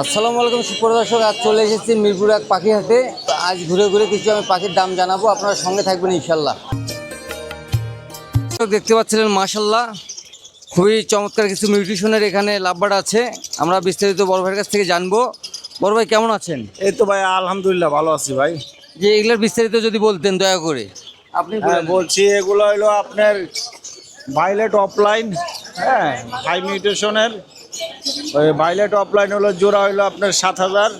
আসসালামু আলাইকুম সুপ্রদর্শক আজ চলে এসেছি মিরপুর এক পাখি হাটে। তো আজ ঘুরে ঘুরে কিছু আমি পাখির দাম জানাব আপনারা সঙ্গে থাকবেন ইনশাল্লাহ তো দেখতে পাচ্ছিলেন মাশাল্লাহ খুবই চমৎকার কিছু মিউটিশনের এখানে লাভবার্ড আছে। আমরা বিস্তারিত বড় ভাইয়ের কাছ থেকে জানব। বড় ভাই কেমন আছেন? এই তো ভাই আলহামদুলিল্লাহ ভালো আছি ভাই। যে এগুলোর বিস্তারিত যদি বলতেন দয়া করে। আপনি হ্যাঁ বলছি এগুলো হলো আপনার ভাইলেট অফলাইন হ্যাঁ হাই মিউটেশনের। ভাইলেট অফলাইন হলো, জোড়া হলো আপনার সাত হাজার।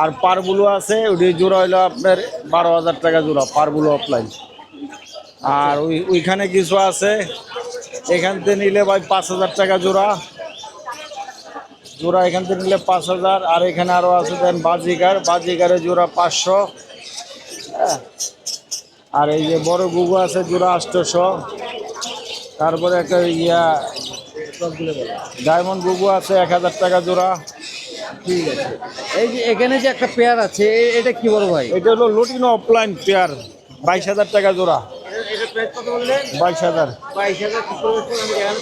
আর পারবুলো আছে ওটি জোড়া হলো আপনার বারো হাজার টাকা জোড়া পারবুলো অফলাইন আর ওই, ওইখানে কিছু আছে, এখান থেকে নিলে ভাই পাঁচ হাজার টাকা জোড়া। জোড়া এখান থেকে নিলে পাঁচ হাজার, আর এখানে আরও আছে দেন বাজিকার বাজিকারের জোড়া পাঁচশো। হ্যাঁ। আর এই যে বড় গুগু আছে, জোড়া আষ্টশো তারপরে একটা ইয়া ডায়মন্ড গুগু আছে এক হাজার টাকা জোড়া। ঠিক আছে। এই যে এখানে যে একটা পেয়ার আছে এটা কি বড় ভাই? এটা হলো লুটিনো অফলাইন পেয়ার বাইশ হাজার টাকা জোড়া। বাইশ হাজার। বাইশ হাজার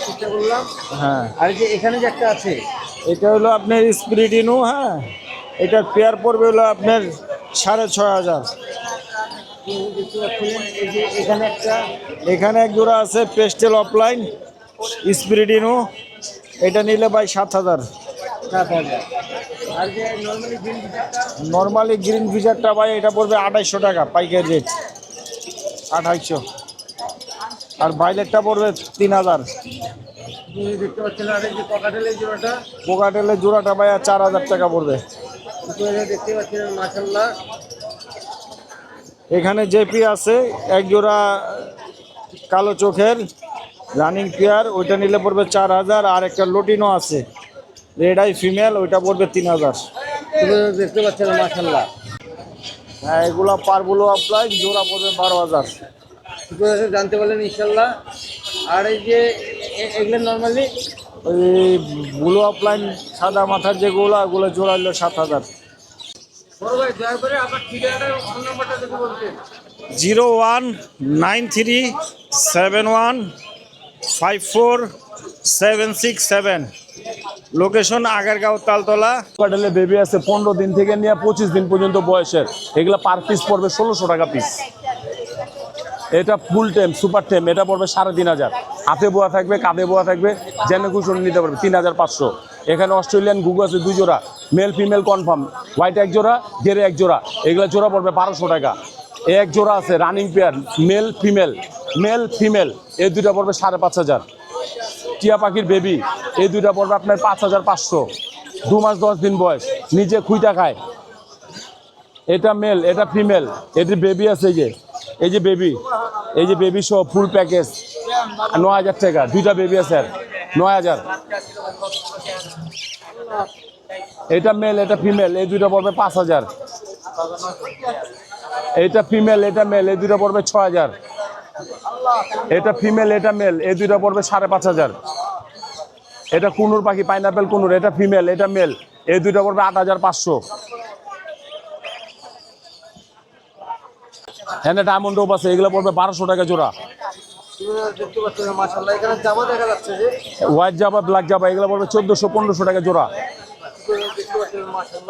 চেষ্টা করলাম। হ্যাঁ। আর যে এখানে যে একটা আছে? এটা হলো আপনার স্পিরিটিনো হ্যাঁ। এটার পেয়ার পড়বে হলো আপনার সাড়ে ছয় হাজার। একটা এখানে এক জোড়া আছে পেস্টেল অফলাইন। স্পিরিটিনো এটা নিলে ভাই সাত হাজার। নর্মালি গ্রিন ফিচারটা ভাই এটা পড়বে আঠাইশশো টাকা পাইকারি রেট আঠাইশশো আর ভাইলেটটা পড়বে তিন হাজার। পকাটেলের জোড়াটা? পোকাটেলের জোড়াটা ভাই আর চার হাজার টাকা পড়বে। এখানে জেপি আছে এক জোড়া কালো চোখের। রানিং পেয়ার ওইটা নিলে পড়বে চার হাজার আর একটা লোটিনও আছে। রেড আই ফিমেল ওইটা পড়বে তিন হাজার। দেখতে পাচ্ছেন মাশাল্লাহ হ্যাঁ এগুলা পারগুলো আপনার জোড়া পড়বে বারো হাজার। জানতে পারলেন ইনশাল্লাহ আর এই যে এগুলো নর্মালি ওই ব্লু অফলাইন সাদা মাথার যেগুলো ওগুলো জোড়া হলো সাত হাজার। Zero one nine three seven one five four seven six seven location Agargaon Taltala কোয়ার্টালে baby আছে পনেরো দিন থেকে নিয়ে পঁচিশ দিন পর্যন্ত বয়সের। এগুলো পার পিস পড়বে ষোলোশো টাকা পিস এটা ফুল টেম সুপার টেম এটা পড়বে সাড়ে তিন হাজার। হাতে বোয়া থাকবে, কাঁধে বোয়া থাকবে, যেন কুশন নিতে পারবে, তিন হাজার পাঁচশো। এখানে অস্ট্রেলিয়ান গুগু আছে দুই জোড়া মেল ফিমেল কনফার্ম হোয়াইট এক জোড়া গেরে এক জোড়া। এগুলো জোড়া পড়বে বারোশো টাকা। এক জোড়া আছে running pair male female male female এই দুইটা পড়বে সাড়ে পাঁচ হাজার। টিয়া পাখির বেবি এই দুইটা পড়বে আপনার পাঁচ হাজার পাঁচশো। দু মাস দশ দিন বয়স, নিজে খুইটা খায়। এটা মেল এটা ফিমেল এটির বেবি আছে যে। এই যে বেবি এই যে বেবি সহ ফুল প্যাকেজ নয় হাজার টাকা, দুইটা বেবি আছে আর, নয় হাজার। এটা মেল এটা ফিমেল এই দুইটা পড়বে পাঁচ হাজার। এটা ফিমেল এটা মেল এই দুইটা পড়বে ছ হাজার। এটা ফিমেল এটা মেল এই দুইটা পড়বে সাড়ে পাঁচ হাজার। এটা কুনুর পাখি পাইনাপেল কুনুর, এটা ফিমেল এটা মেল এই দুইটা পড়বে আট হাজার পাঁচশো। এখানে ডায়মন্ড রোপ আছে, এগুলো পড়বে বারোশো টাকা জোড়া। হোয়াইট জাবা ব্ল্যাক জাবা এগুলো পড়বে চোদ্দোশো, পনেরোশো টাকা জোড়া।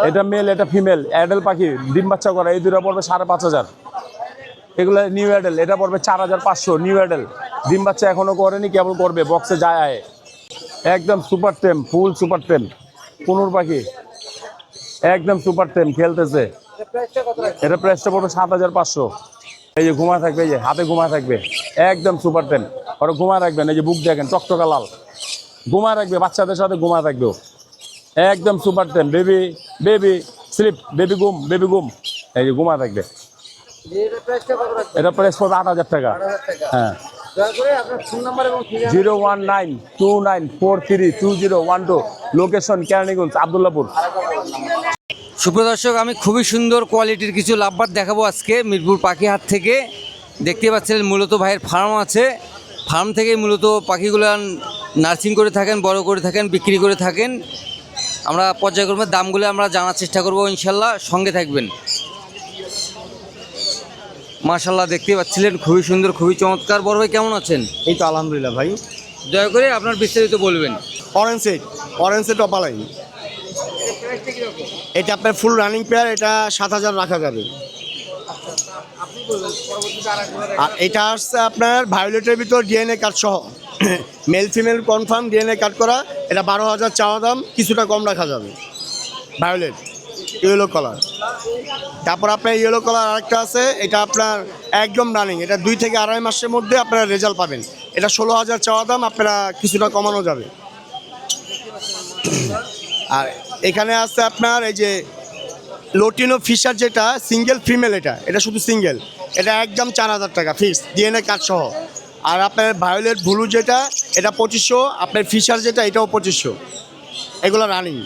এটা মেল এটা ফিমেল অ্যাডেল পাখি, ডিম বাচ্চা করা, এই দুটো পড়বে সাড়ে পাঁচ হাজার। এগুলো নিউ অ্যাডেল এটা পড়বে চার হাজার পাঁচশো নিউ অ্যাডেল ডিম বাচ্চা এখনও করেনি, কেবল করবে বক্সে যায় আয়। একদম সুপার টেম ফুল সুপার টেম কুনুর পাখি। একদম সুপার টেম খেলতেছে। এটা প্রাইসটা পড়বে সাত হাজার পাঁচশো। এই যে ঘুমা থাকবে, এই যে হাতে ঘুমা থাকবে। একদম সুপার টেন ওরা ঘুমা রাখবেন, এই যে বুক দেখেন টকটকা লাল। ঘুমা রাখবে, বাচ্চাদের সাথে ঘুমা থাকবে একদম super tame baby baby sleep baby গুম বেবি গুম এই যে ঘুমা থাকবে। এটা প্রাইস পড়বে আট হাজার টাকা। হ্যাঁ। দয়া করে আপনার ফোন নাম্বার এবং ঠিকানা zero one nine two nine four three two zero one two. Location Keraniganj Abdullahpur. সুপ্রদর্শক আমি খুবই সুন্দর কোয়ালিটির কিছু লাভবার দেখাবো আজকে মিরপুর পাখি হাট থেকে। দেখতে পাচ্ছেন মূলত ভাইয়ের ফার্ম আছে। ফার্ম থেকে মূলত পাখিগুলো নার্সিং করে থাকেন বড় করে থাকেন বিক্রি করে থাকেন। আমরা পর্যায়ক্রমে দামগুলো আমরা জানার চেষ্টা করব ইনশাল্লাহ সঙ্গে থাকবেন। মাশাল্লাহ দেখতে পাচ্ছিলেন খুবই সুন্দর খুবই চমৎকার। বড় ভাই কেমন আছেন? এই তো আলহামদুলিল্লাহ ভাই। দয়া করে আপনার বিস্তারিত বলবেন। Orange set orange set opaline এটা এটা আপনার ফুল রানিং পেয়ার এটা সাত হাজার রাখা যাবে। আর এটা আসছে আপনার ভায়োলেটের ভিতর ডিএনএ কার্ড সহ। Male female confirm DNA card করা এটা বারো হাজার চাওয়া দাম কিছুটা কম রাখা যাবে। ভায়োলেট ইয়েলো কালার তারপর আপনার ইয়েলো কালার আরেকটা আছে, এটা আপনার একদম রানিং এটা দুই থেকে আড়াই মাসের মধ্যে আপনারা রেজাল্ট পাবেন। এটা ষোলো হাজার চাওয়া দাম, আপনারা কিছুটা কমানো যাবে। আর এখানে আছে আপনার এই যে লোটিনো ফিশার যেটা সিঙ্গেল ফিমেল এটা এটা শুধু সিঙ্গেল এটা একদম চার হাজার টাকা ফিক্স ডিএনএ কার্ড সহ। আর আপনার ভায়োলেট ব্লু যেটা, এটা পঁচিশশো, আপনার ফিশার যেটা, এটাও পঁচিশশো। এগুলো রানিং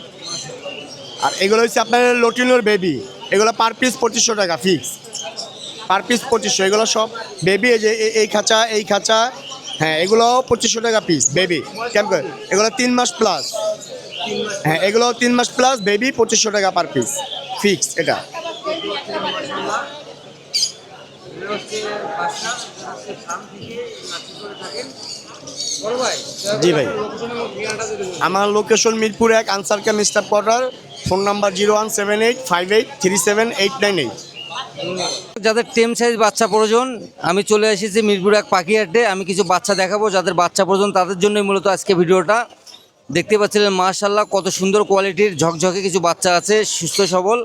আর এগুলো হচ্ছে আপনার লোটিনোর বেবি এগুলো পার পিস পঁচিশশো টাকা ফিক্স পার পিস পঁচিশশো, এগুলো সব বেবি এই যে এই খাঁচা এই খাঁচা। হ্যাঁ এগুলো পঁচিশশো টাকা পিস বেবি কেমন করে? এগুলো তিন মাস প্লাস হ্যাঁ এগুলো তিন মাস প্লাস বেবি পঁচিশশো টাকা পার পিস ফিক্স এটা। জি ভাই। আমার লোকেশন মিরপুর এক আনসার কে mister quarter phone number zero one seven eight five eight three seven eight nine eight. যাদের টেম সাইজ বাচ্চা প্রয়োজন আমি চলে এসেছি মিরপুর এক পাখি হাটে আমি কিছু বাচ্চা দেখাবো যাদের বাচ্চা প্রয়োজন তাদের জন্যই মূলত আজকে ভিডিওটা। দেখতে পাচ্ছিলেন মাশাল্লাহ কত সুন্দর কোয়ালিটির ঝকঝকে কিছু বাচ্চা আছে সুস্থ সবল।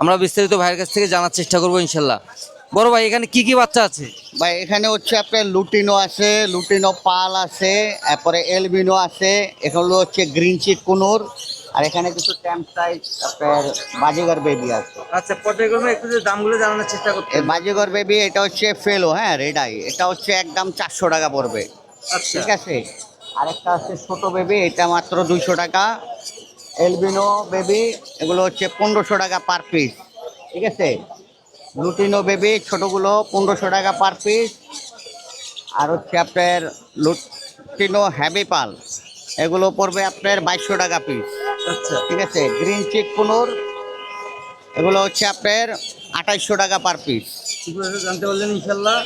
আমরা বিস্তারিত ভাইয়ের কাছ থেকে জানার চেষ্টা করব ইনশাল্লাহ বড় ভাই এখানে কি কি বাচ্চা আছে? ভাই এখানে হচ্ছে আপনার লুটিনো আছে লুটিনো পাল আছে তারপরে এলবিনো আছে এখানে হচ্ছে গ্রিন চিক কুনুর আর এখানে কিছু ট্যাম্প সাইজ আপনার বাজিগর বেবি আছে। আচ্ছা পর্যায়ক্রমে একটু দামগুলো জানানোর চেষ্টা করতে বাজিগর বেবি এটা হচ্ছে ফেলো হ্যাঁ রেড আই এটা হচ্ছে একদম চারশো টাকা পড়বে। আচ্ছা। ঠিক আছে? আরেকটা আছে ছোট বেবি এটা মাত্র দুইশো টাকা। এলবিনো বেবি এগুলো হচ্ছে পনেরোশো টাকা পার পিস ঠিক আছে? লুটিনো বেবি ছোটগুলো পনেরোশো টাকা পার পিস আর হচ্ছে আপনার লুটিনো হ্যাভি পাল এগুলো পড়বে আপনার বাইশশো টাকা পিস আচ্ছা। ঠিক আছে গ্রিন চিক কুনুর এগুলো হচ্ছে আপনার আঠাইশশো টাকা পার পিস জানতে পারলেন ইনশাল্লাহ।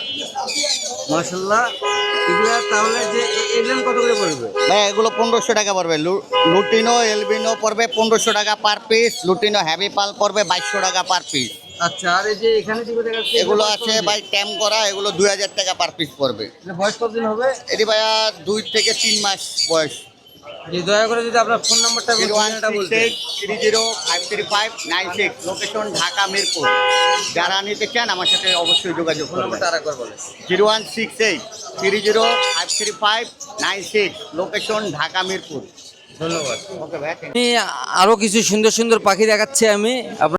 মাশাল্লাহ। এগুলো তাহলে যে এগুলো কত করে পড়বে? ভাই এগুলো পনেরোশো টাকা পড়বে। লুটিনো এলবিনো পড়বে পনেরোশো টাকা পার পিস লুটিনো হ্যাভি পাল পড়বে বাইশশো টাকা পার পিস আচ্ছা আর এই যে এখানে এগুলো আছে ভাই ট্যাম করা এগুলো দুই হাজার টাকা পার পিস পড়বে। বয়স কতদিন হবে? এটি ভাইয়া দুই থেকে তিন মাস বয়স। দয়া করে যদি আপনার ফোন নাম্বারটা three zero five three five nine six. Location Dhaka Mirpur. যারা নিতে চান আমার সাথে অবশ্যই যোগাযোগ করবেন। Zero one six eight three zero five three five nine six. Location Dhaka Mirpur. ধন্যবাদ। ওকে ভাই আরও কিছু সুন্দর সুন্দর পাখি দেখাচ্ছি আমি। আপনার